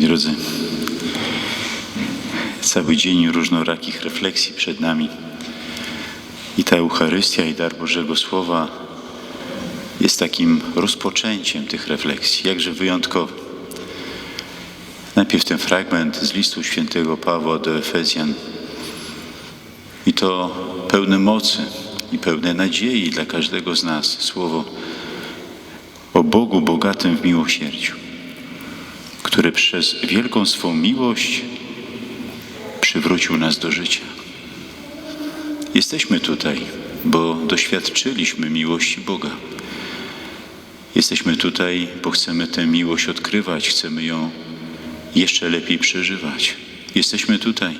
Moi drodzy, cały dzień różnorakich refleksji przed nami. I ta Eucharystia i dar Bożego Słowa jest takim rozpoczęciem tych refleksji, jakże wyjątkowym. Najpierw ten fragment z listu świętego Pawła do Efezjan. I to pełne mocy i pełne nadziei dla każdego z nas słowo o Bogu bogatym w miłosierdziu, który przez wielką swą miłość przywrócił nas do życia. Jesteśmy tutaj, bo doświadczyliśmy miłości Boga. Jesteśmy tutaj, bo chcemy tę miłość odkrywać, chcemy ją jeszcze lepiej przeżywać. Jesteśmy tutaj,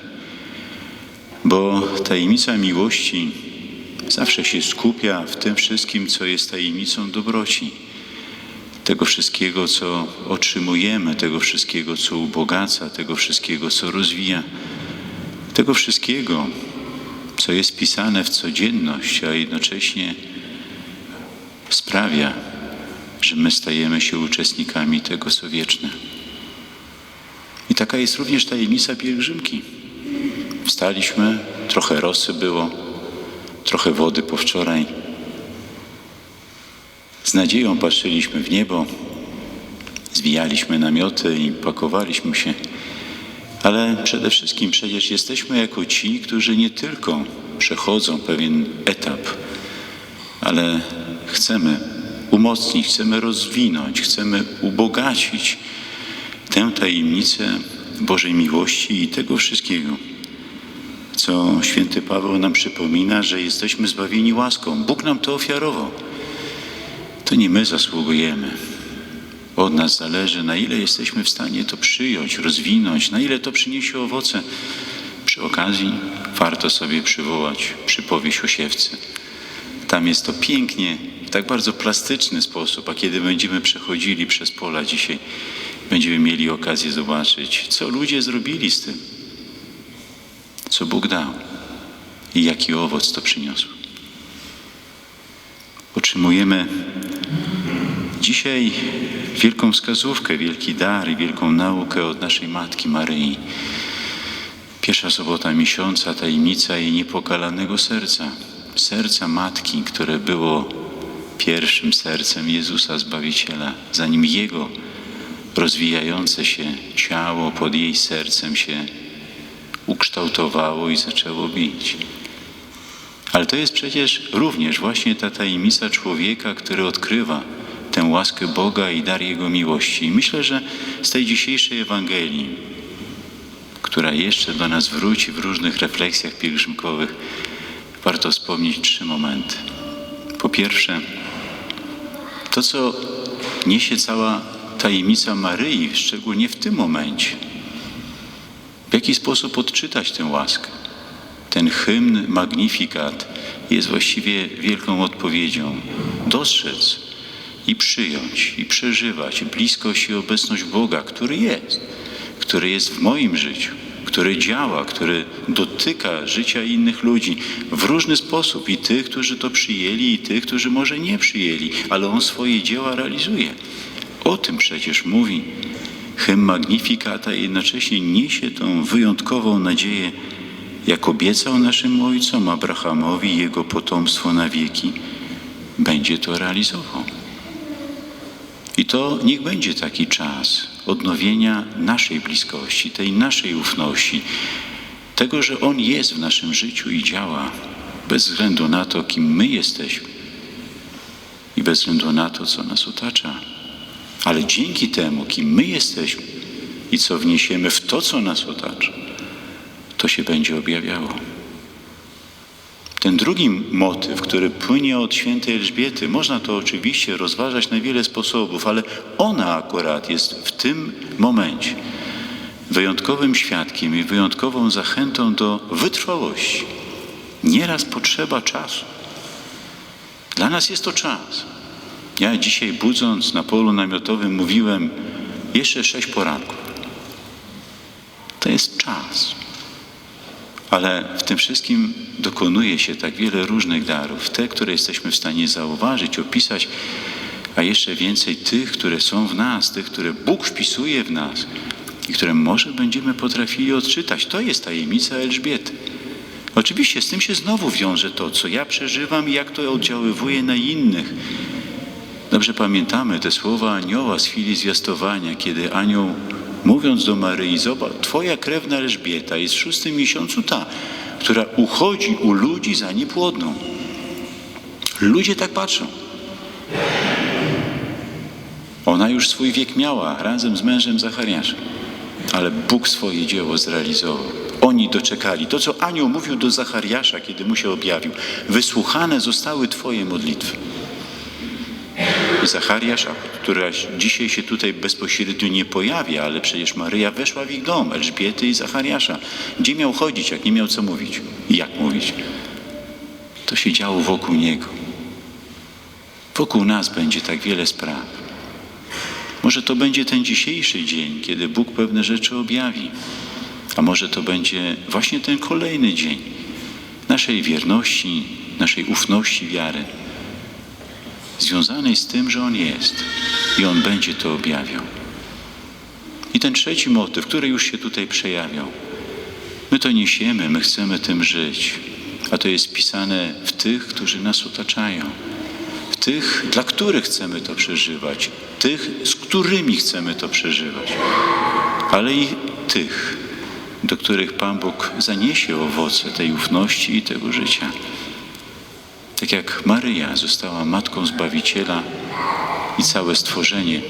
bo tajemnica miłości zawsze się skupia w tym wszystkim, co jest tajemnicą dobroci. Tego wszystkiego, co otrzymujemy, tego wszystkiego, co ubogaca, tego wszystkiego, co rozwija, tego wszystkiego, co jest pisane w codzienność, a jednocześnie sprawia, że my stajemy się uczestnikami tego, co wieczne. I taka jest również tajemnica pielgrzymki. Wstaliśmy, trochę rosy było, trochę wody po wczoraj. Z nadzieją patrzyliśmy w niebo, zwijaliśmy namioty i pakowaliśmy się. Ale przede wszystkim przecież jesteśmy jako ci, którzy nie tylko przechodzą pewien etap, ale chcemy umocnić, chcemy rozwinąć, chcemy ubogacić tę tajemnicę Bożej miłości i tego wszystkiego, co święty Paweł nam przypomina, że jesteśmy zbawieni łaską. Bóg nam to ofiarował. To nie my zasługujemy. Od nas zależy, na ile jesteśmy w stanie to przyjąć, rozwinąć, na ile to przyniesie owoce. Przy okazji warto sobie przywołać przypowieść o siewcy. Tam jest to pięknie, w tak bardzo plastyczny sposób, a kiedy będziemy przechodzili przez pola dzisiaj, będziemy mieli okazję zobaczyć, co ludzie zrobili z tym, co Bóg dał i jaki owoc to przyniosło. Otrzymujemy dzisiaj wielką wskazówkę, wielki dar i wielką naukę od naszej Matki Maryi. Pierwsza sobota miesiąca, tajemnica jej niepokalanego serca. Serca Matki, które było pierwszym sercem Jezusa Zbawiciela, zanim Jego rozwijające się ciało pod jej sercem się ukształtowało i zaczęło bić. Ale to jest przecież również właśnie ta tajemnica człowieka, który odkrywa tę łaskę Boga i dar Jego miłości. I myślę, że z tej dzisiejszej Ewangelii, która jeszcze do nas wróci w różnych refleksjach pielgrzymkowych, warto wspomnieć trzy momenty. Po pierwsze, to, co niesie cała tajemnica Maryi, szczególnie w tym momencie. W jaki sposób odczytać tę łaskę? Ten hymn Magnifikat jest właściwie wielką odpowiedzią. Dostrzec i przyjąć, i przeżywać bliskość i obecność Boga, który jest, który jest w moim życiu, który działa, który dotyka życia innych ludzi w różny sposób i tych, którzy to przyjęli, i tych, którzy może nie przyjęli, ale On swoje dzieła realizuje. O tym przecież mówi hymn Magnifikata i jednocześnie niesie tą wyjątkową nadzieję, jak obiecał naszym ojcom Abrahamowi jego potomstwo na wieki, będzie to realizował. To niech będzie taki czas odnowienia naszej bliskości, tej naszej ufności, tego, że On jest w naszym życiu i działa, bez względu na to, kim my jesteśmy i bez względu na to, co nas otacza. Ale dzięki temu, kim my jesteśmy i co wniesiemy w to, co nas otacza, to się będzie objawiało. Ten drugi motyw, który płynie od świętej Elżbiety, można to oczywiście rozważać na wiele sposobów, ale ona akurat jest w tym momencie wyjątkowym świadkiem i wyjątkową zachętą do wytrwałości. Nieraz potrzeba czasu. Dla nas jest to czas. Ja dzisiaj budząc na polu namiotowym mówiłem jeszcze sześć poranków. To jest czas. Ale w tym wszystkim dokonuje się tak wiele różnych darów. Te, które jesteśmy w stanie zauważyć, opisać, a jeszcze więcej tych, które są w nas, tych, które Bóg wpisuje w nas i które może będziemy potrafili odczytać. To jest tajemnica Elżbiety. Oczywiście z tym się znowu wiąże to, co ja przeżywam i jak to oddziaływuje na innych. Dobrze pamiętamy te słowa anioła z chwili zwiastowania, kiedy anioł mówiąc do Maryi, zobacz, twoja krewna Elżbieta jest w szóstym miesiącu ta, która uchodzi u ludzi za niepłodną. Ludzie tak patrzą. Ona już swój wiek miała razem z mężem Zachariaszem, ale Bóg swoje dzieło zrealizował. Oni doczekali. To, co anioł mówił do Zachariasza, kiedy mu się objawił. Wysłuchane zostały Twoje modlitwy. Zachariasz, która dzisiaj się tutaj bezpośrednio nie pojawia, ale przecież Maryja weszła w ich dom, Elżbiety i Zachariasza. Gdzie miał chodzić, jak nie miał co mówić? I jak mówić? To się działo wokół niego. Wokół nas będzie tak wiele spraw. Może to będzie ten dzisiejszy dzień, kiedy Bóg pewne rzeczy objawi. A może to będzie właśnie ten kolejny dzień naszej wierności, naszej ufności wiary, związanej z tym, że On jest i On będzie to objawiał. I ten trzeci motyw, który już się tutaj przejawiał. My to niesiemy, my chcemy tym żyć, a to jest pisane w tych, którzy nas otaczają tych, dla których chcemy to przeżywać, tych, z którymi chcemy to przeżywać, ale i tych, do których Pan Bóg zaniesie owoce tej ufności i tego życia. Tak jak Maryja została matką Zbawiciela i całe stworzenie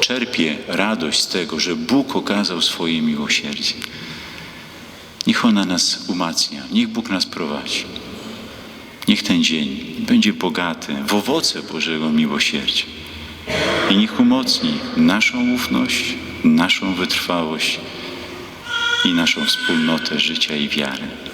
czerpie radość z tego, że Bóg okazał swoje miłosierdzie. Niech ona nas umacnia, niech Bóg nas prowadzi. Niech ten dzień będzie bogaty w owoce Bożego miłosierdzia. I niech umocni naszą ufność, naszą wytrwałość i naszą wspólnotę życia i wiary.